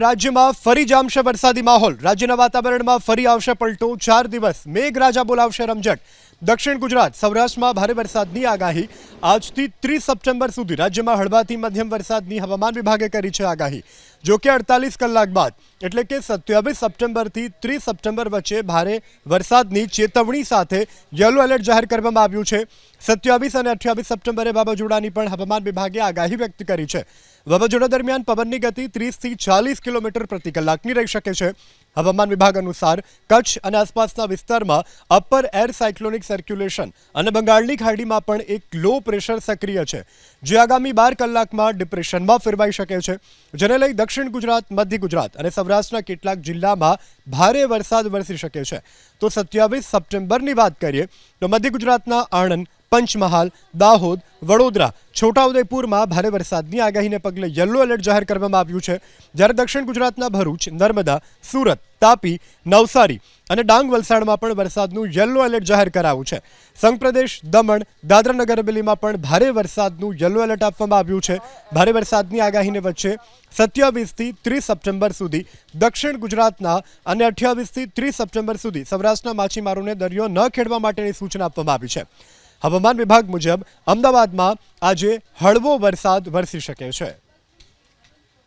રાજ્યમાં ફરી જામશે વરસાદી માહોલ. રાજ્યના વાતાવરણમાં ફરી આવશે પલટો. ચાર દિવસ મેઘરાજા બોલાવશે રમઝટ. દક્ષિણ ગુજરાત, સૌરાષ્ટ્રમાં ભારે વરસાદની આગાહી. આજથી ત્રીસ સપ્ટેમ્બર સુધી રાજ્યમાં હળવાથી મધ્યમ વરસાદની હવામાન વિભાગે કરી છે આગાહી. જો કે અડતાલીસ કલાક બાદ, એટલે કે સત્યાવીસ સપ્ટેમ્બરથી ત્રીસ સપ્ટેમ્બર વચ્ચે ભારે વરસાદની ચેતવણી સાથે યલો એલર્ટ જાહેર કરવામાં આવ્યું છે. સત્યાવીસ અને અઠ્યાવીસ સપ્ટેમ્બરે વાવાઝોડાની પણ હવામાન વિભાગે આગાહી વ્યક્ત કરી છે. વાવાઝોડા દરમિયાન પવનની ગતિ ત્રીસથી ચાલીસ કિલોમીટર પ્રતિ કલાકની રહી શકે છે. હવામાન વિભાગ અનુસાર કચ્છ અને આસપાસના વિસ્તારમાં અપર એર સાયક્લોનિક સર્ક્યુલેશન અને બંગાળની ખાડીમાં પણ એક લો પ્રેશર સક્રિય છે, જે આગામી બાર કલાકમાં ડિપ્રેશનમાં ફેરવાઈ શકે છે. જેને લઈ દક્ષિણ ગુજરાત, મધ્ય ગુજરાત અને સૌરાષ્ટ્રના કેટલાક જિલ્લામાં ભારે વરસાદ વરસી શકે છે. તો સત્યાવીસ સપ્ટેમ્બરની વાત કરીએ, તો મધ્ય ગુજરાતના આણંદ પંચમહાલ, દાહોદ, વડોદરા, છોટાઉદેપુરમાં ભારે વરસાદની આગાહીને પગલે યલો એલર્ટ જાહેર કરવામાં આવ્યું છે. જ્યારે દક્ષિણ ગુજરાતના ભરૂચ, નર્મદા, સુરત, તાપી, નવસારી અને ડાંગ વલસાડમાં પણ વરસાદનું યલો એલર્ટ જાહેર કરાયું છે. સંઘપ્રદેશ દમણ દાદરાનગર હવેલીમાં પણ ભારે વરસાદનું યલો એલર્ટ આપવામાં આવ્યું છે. ભારે વરસાદની આગાહીને વચ્ચે સત્યાવીસથી ત્રીસ સપ્ટેમ્બર સુધી દક્ષિણ ગુજરાતના અને અઠ્યાવીસથી ત્રીસ સપ્ટેમ્બર સુધી સૌરાષ્ટ્રના માછીમારોને દરિયો ન ખેડવા માટેની સૂચના આપવામાં આવી છે. હવામાન વિભાગ મુજબ અમદાવાદમાં આજે હળવો વરસાદ વરસી શકે છે.